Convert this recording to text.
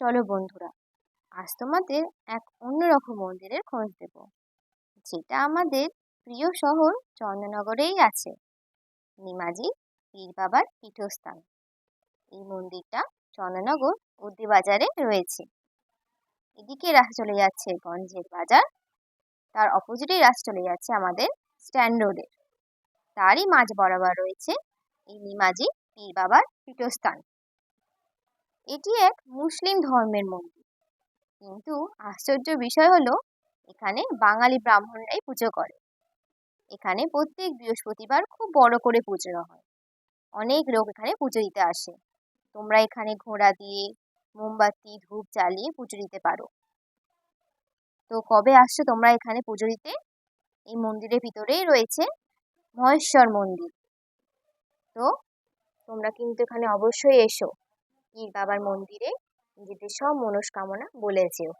চলো বন্ধুরা, আজ তোমাদের এক অন্যরকম মন্দিরের খোঁজ দেব, যেটা আমাদের প্রিয় শহর চন্দ্রনগরেই আছে, নিমাজি পীর বাবার পীঠস্থান। এই মন্দিরটা চন্দ্রনগর বাজারে রয়েছে। এদিকে রাস চলে যাচ্ছে গঞ্জের বাজার, তার অপোজিটেই রাস চলে যাচ্ছে আমাদের স্ট্যান্ড রোডের। তারই মাঝ বরাবর রয়েছে এই নিমাজি পীর বাবার পীঠস্থান। এটি এক মুসলিম ধর্মের মন্দির। কিন্তু আশ্চর্য বিষয় হলো, এখানে বাঙালি ব্রাহ্মণরাই পুজো করে। এখানে প্রত্যেক বৃহস্পতিবার খুব বড় করে পুজো হয়। অনেক লোক এখানে পুজো দিতে আসে। তোমরা এখানে ঘোড়া দিয়ে মোমবাতি, ধূপ জ্বালিয়ে পুজো দিতে পারো। তো কবে আসছো তোমরা এখানে পুজো দিতে? এই মন্দিরের ভিতরেই রয়েছে মহেশ্বর মন্দির। তো তোমরা কিন্তু এখানে অবশ্যই এসো। পীর বাবার মন্দিরে নিজেদের সব মনস্কামনা বলে যেও